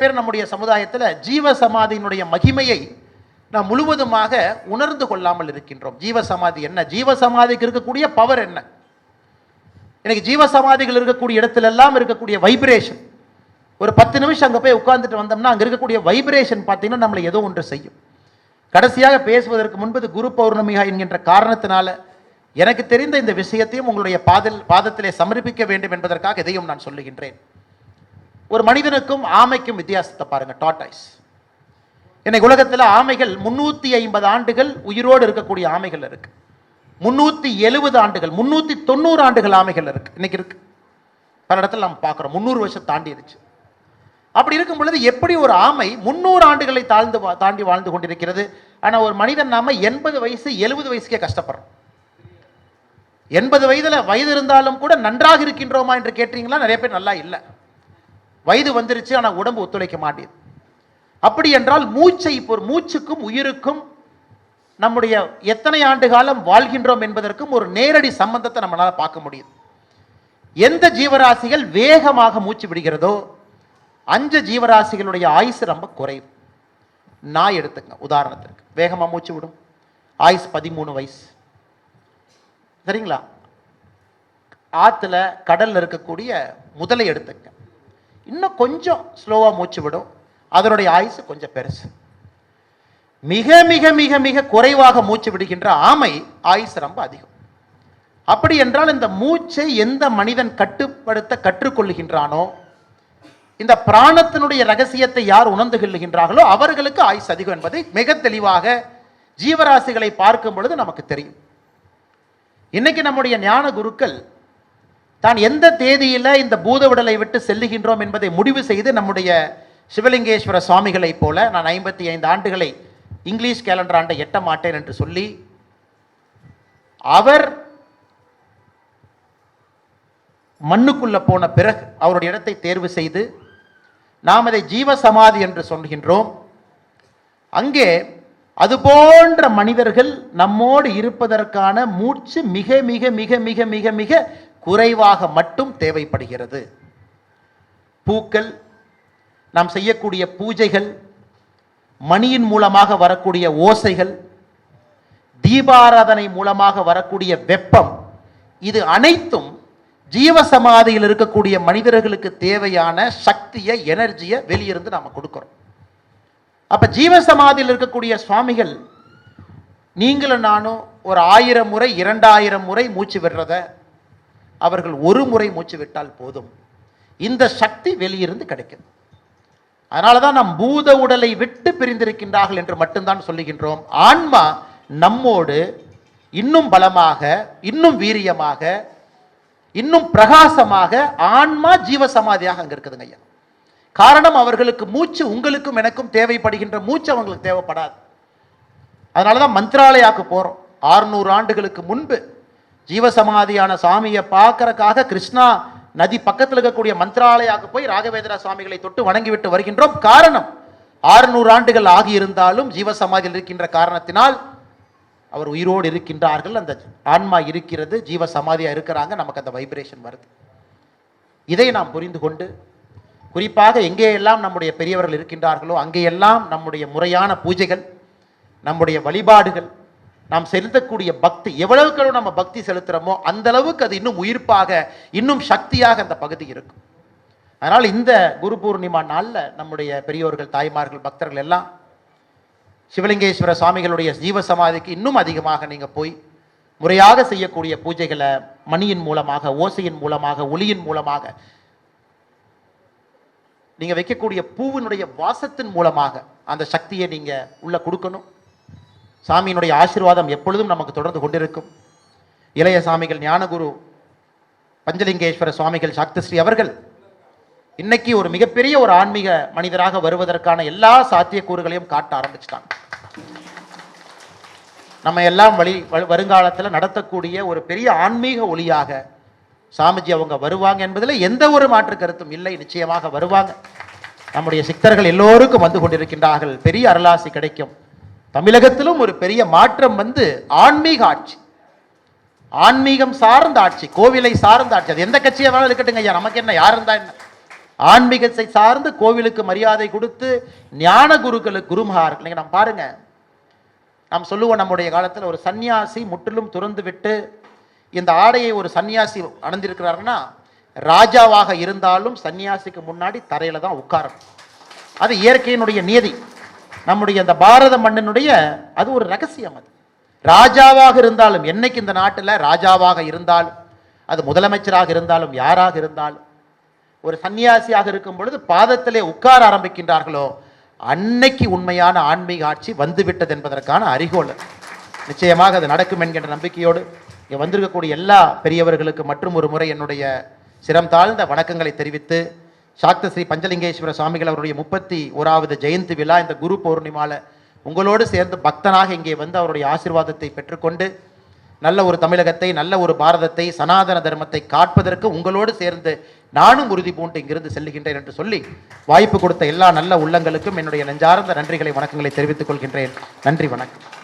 பேர் நம்முடைய சமுதாயத்தில் ஜீவ சமாதியினுடைய மகிமையை நாம் முழுவதுமாக உணர்ந்து கொள்ளாமல் இருக்கின்றோம். ஜீவ சமாதி என்ன? ஜீவ சமாதிக்கு இருக்கக்கூடிய பவர் என்ன? எனக்கு ஜீவ சமாதிகள் இருக்கக்கூடிய இடத்துல எல்லாம் இருக்கக்கூடிய வைப்ரேஷன் ஒரு பத்து நிமிஷம் அங்கே போய் உட்கார்ந்துட்டு வந்தோம்னா அங்கே இருக்கக்கூடிய வைப்ரேஷன் பார்த்தீங்கன்னா நம்மளை ஏதோ ஒன்று செய்யும். கடைசியாக பேசுவதற்கு முன்பது குரு பௌர்ணமிகா என்கின்ற காரணத்தினால எனக்கு தெரிந்த இந்த விஷயத்தையும் உங்களுடைய பாதல் பாதத்திலே சமர்ப்பிக்க வேண்டும் என்பதற்காக இதையும் நான் சொல்லுகின்றேன். ஒரு மனிதனுக்கும் ஆமைக்கும் வித்தியாசத்தை பாருங்க டாட்டாய்ஸ் இன்னைக்கு உலகத்தில் ஆமைகள் முன்னூற்றி ஐம்பது ஆண்டுகள் உயிரோடு இருக்கக்கூடிய ஆமைகள் இருக்கு. முன்னூற்றி எழுபது ஆண்டுகள் முன்னூற்றி தொண்ணூறு ஆண்டுகள் ஆமைகள் இருக்கு. இன்னைக்கு இருக்கு. பல இடத்துல நம்ம பார்க்குறோம். முந்நூறு வருஷம் தாண்டிடுச்சு. அப்படி இருக்கும் பொழுது எப்படி ஒரு ஆமை முந்நூறு ஆண்டுகளை தாழ்ந்து வா- தாண்டி வாழ்ந்து கொண்டிருக்கிறது? ஆனால் ஒரு மனிதன் நாம எண்பது வயசு எழுபது வயசுக்கே கஷ்டப்படுறோம். எண்பது வயதில் வயது இருந்தாலும் கூட நன்றாக இருக்கின்றோமா என்று கேட்டீங்களா? நிறைய பேர் நல்லா இல்லை. வயது வந்துருச்சு ஆனால் உடம்பு ஒத்துழைக்க மாட்டேது. அப்படி என்றால் மூச்சை இப்போ மூச்சுக்கும் உயிருக்கும் நம்முடைய எத்தனை ஆண்டு காலம் வாழ்கின்றோம் என்பதற்கும் ஒரு நேரடி சம்பந்தத்தை நம்மளால் பார்க்க முடியுது. எந்த ஜீவராசிகள் வேகமாக மூச்சு விடுகிறதோ அஞ்சு ஜீவராசிகளுடைய ஆயுசு ரொம்ப குறைவு. நாய் எடுத்துங்க உதாரணத்திற்கு. வேகமாக மூச்சு விடும். ஆயுஸ் பதிமூணு வயசு. சரிங்களா? ஆற்றுல கடலில் இருக்கக்கூடிய முதலை எடுத்துங்க இன்னும் கொஞ்சம் ஸ்லோவாக மூச்சு விடும். அதனுடைய ஆயுசு கொஞ்சம் பெருசு. மிக மிக மிக மிக குறைவாக மூச்சு விடுகின்ற ஆமை ஆயுசு ரொம்ப அதிகம். அப்படி என்றால் இந்த மூச்சை எந்த மனிதன் கட்டுப்படுத்த கற்றுக்கொள்ளுகின்றானோ இந்த பிராணத்தினுடைய ரகசியத்தை யார் உணர்ந்து கொள்ளுகின்றார்களோ அவர்களுக்கு ஆயுசு அதிகம் என்பதை மிக தெளிவாக ஜீவராசிகளை பார்க்கும் பொழுது நமக்கு தெரியும். இன்னைக்கு நம்முடைய ஞான குருக்கள் தான் எந்த தேதியில் இந்த பூத உடலை விட்டு செல்லுகின்றோம் என்பதை முடிவு செய்து நம்முடைய சிவலிங்கேஸ்வர சுவாமிகளைப் போல நான் ஐம்பத்தி ஐந்து ஆண்டுகளை இங்கிலீஷ் கேலண்டர் ஆண்டை எட்ட மாட்டேன் என்று சொல்லி அவர் மண்ணுக்குள்ளே போன பிறகு அவருடைய இடத்தை தேர்வு செய்து நாம் அதை ஜீவ சமாதி என்று சொல்கின்றோம். அங்கே அது போன்ற மனிதர்கள் நம்மோடு இருப்பதற்கான மூச்சு மிக மிக மிக மிக மிக மிக குறைவாக மட்டும் தேவைப்படுகிறது. பூக்கள் நாம் செய்யக்கூடிய பூஜைகள் மணியின் மூலமாக வரக்கூடிய ஓசைகள் தீபாராதனை மூலமாக வரக்கூடிய வெப்பம் இது அனைத்தும் ஜீவசமாதியில் இருக்கக்கூடிய மனிதர்களுக்கு தேவையான சக்தியை எனர்ஜியை வெளியிருந்து நாம் கொடுக்குறோம். அப்போ ஜீவசமாதியில் இருக்கக்கூடிய சுவாமிகள் நீங்களும் நானும் ஒரு ஆயிரம் முறை இரண்டாயிரம் முறை மூச்சு விடுறத அவர்கள் ஒரு முறை மூச்சு விட்டால் போதும். இந்த சக்தி வெளியிருந்து கிடைக்கும். அதனால தான் நாம் பூத உடலை விட்டு பிரிந்திருக்கின்றார்கள் என்று மட்டும்தான் சொல்லுகின்றோம். ஆன்மா நம்மோடு இன்னும் பலமாக இன்னும் வீரியமாக இன்னும் பிரகாசமாக ஆன்மா ஜீவசமாதியாக அங்கே இருக்குதுங்க ஐயா. காரணம் அவர்களுக்கு மூச்சு உங்களுக்கும் எனக்கும் தேவைப்படுகின்ற மூச்சு அவங்களுக்கு தேவைப்படாது. அதனால தான் மந்திராலயாவுக்கு போகிறோம் ஆறுநூறு ஆண்டுகளுக்கு முன்பு ஜீவசமாதியான சாமியை பார்க்கறக்காக கிருஷ்ணா நதி பக்கத்தில் இருக்கக்கூடிய மந்த்ராலயாக்கு போய் ராகவேந்திர சுவாமிகளை தொட்டு வணங்கிவிட்டு வருகின்றோம். காரணம் ஆறுநூறு ஆண்டுகள் ஆகியிருந்தாலும் ஜீவசமாதியில் இருக்கின்ற காரணத்தினால் அவர் உயிரோடு இருக்கின்றார்கள். அந்த ஆன்மா இருக்கிறது ஜீவ சமாதியாக இருக்கிறாங்க நமக்கு அந்த வைப்ரேஷன் வருது. இதை நாம் புரிந்து கொண்டு குறிப்பாக எங்கேயெல்லாம் நம்முடைய பெரியவர்கள் இருக்கின்றார்களோ அங்கேயெல்லாம் நம்முடைய முறையான பூஜைகள் நம்முடைய வழிபாடுகள் நாம் செலுத்தக்கூடிய பக்தி எவ்வளவுக்கு எவ்வளவு நம்ம பக்தி செலுத்துகிறோமோ அந்த அளவுக்கு அது இன்னும் உயிர்ப்பாக இன்னும் சக்தியாக அந்த பகுதி இருக்கும். அதனால் இந்த குரு பூர்ணிமா நாளில் நம்முடைய பெரியோர்கள் தாய்மார்கள் பக்தர்கள் எல்லாம் சிவலிங்கேஸ்வர சுவாமிகளுடைய ஜீவ சமாதிக்கு இன்னும் அதிகமாக நீங்கள் போய் முறையாக செய்யக்கூடிய பூஜைகளை மணியின் மூலமாக ஓசையின் மூலமாக ஒளியின் மூலமாக நீங்கள் வைக்கக்கூடிய பூவினுடைய வாசத்தின் மூலமாக அந்த சக்தியை நீங்கள் உள்ளே கொடுக்கணும். சாமியினுடைய ஆசிர்வாதம் எப்பொழுதும் நமக்கு தொடர்ந்து கொண்டிருக்கும். இளைய சாமிகள் ஞானகுரு பஞ்சலிங்கேஸ்வர சுவாமிகள் சாக்தஸ்ரீ அவர்கள் இன்னைக்கு ஒரு மிகப்பெரிய ஒரு ஆன்மீக மனிதராக வருவதற்கான எல்லா சாத்தியக்கூறுகளையும் காட்ட ஆரம்பிச்சிட்டாங்க. நம்ம எல்லாம் வழி வருங்காலத்தில் நடத்தக்கூடிய ஒரு பெரிய ஆன்மீக ஒளியாக சாமிஜி அவங்க வருவாங்க என்பதில் எந்த ஒரு மாற்று கருத்தும் இல்லை. நிச்சயமாக வருவாங்க. நம்முடைய சித்தர்கள் எல்லோருக்கும் வந்து கொண்டிருக்கின்றார்கள். பெரிய அருளாசி கிடைக்கும். தமிழகத்திலும் ஒரு பெரிய மாற்றம் வந்து ஆன்மீக ஆட்சி. ஆன்மீகம் சார்ந்த ஆட்சி கோவிலை சார்ந்த ஆட்சி. அது எந்த கட்சியாக வேணாலும் இருக்கட்டுங்க ஐயா. நமக்கு என்ன யார் இருந்தா என்ன? ஆன்மீகத்தை சார்ந்து கோவிலுக்கு மரியாதை கொடுத்து ஞான குருக்களுக்கு குருமகார்கள் நீங்க நம்ம பாருங்க. நாம் சொல்லுவோம் நம்முடைய காலத்தில் ஒரு சன்னியாசி முற்றிலும் துறந்து விட்டு இந்த ஆடையை ஒரு சன்னியாசி அணிந்திருக்கிறாருன்னா ராஜாவாக இருந்தாலும் சன்னியாசிக்கு முன்னாடி தரையில தான் உட்காரணும். அது இயற்கையினுடைய நியதி நம்முடைய அந்த பாரத மண்ணினுடைய அது ஒரு ரகசியம் அது. ராஜாவாக இருந்தாலும் என்னைக்கு இந்த நாட்டில் ராஜாவாக இருந்தாலும் அது முதலமைச்சராக இருந்தாலும் யாராக இருந்தாலும் ஒரு சன்னியாசியாக இருக்கும் பொழுது பாதத்திலே உட்கார ஆரம்பிக்கின்றார்களோ அன்னைக்கு உண்மையான ஆன்மீக ஆட்சி வந்துவிட்டது என்பதற்கான அறிகோல் நிச்சயமாக அது நடக்கும் என்கின்ற நம்பிக்கையோடு இங்கே வந்திருக்கக்கூடிய எல்லா பெரியவர்களுக்கு மற்றும் ஒரு முறை என்னுடைய சிரம் தாழ்ந்த வணக்கங்களை தெரிவித்து சாக்த ஸ்ரீ பஞ்சலிங்கேஸ்வர சுவாமிகள் அவருடைய முப்பத்தி ஓராவது ஜெயந்தி விழா இந்த குரு பௌர்ணிமாவில் உங்களோடு சேர்ந்து பக்தனாக இங்கே வந்து அவருடைய ஆசீர்வாதத்தை பெற்றுக்கொண்டு நல்ல ஒரு தமிழகத்தை நல்ல ஒரு பாரதத்தை சனாதன தர்மத்தை காட்பதற்கு உங்களோடு சேர்ந்து நானும் உறுதி பூண்டு இங்கிருந்து செல்லுகின்றேன் என்று சொல்லி வாய்ப்பு கொடுத்த எல்லா நல்ல உள்ளங்களுக்கும் என்னுடைய நெஞ்சார்ந்த நன்றிகளை வணக்கங்களை தெரிவித்துக் கொள்கின்றேன். நன்றி வணக்கம்.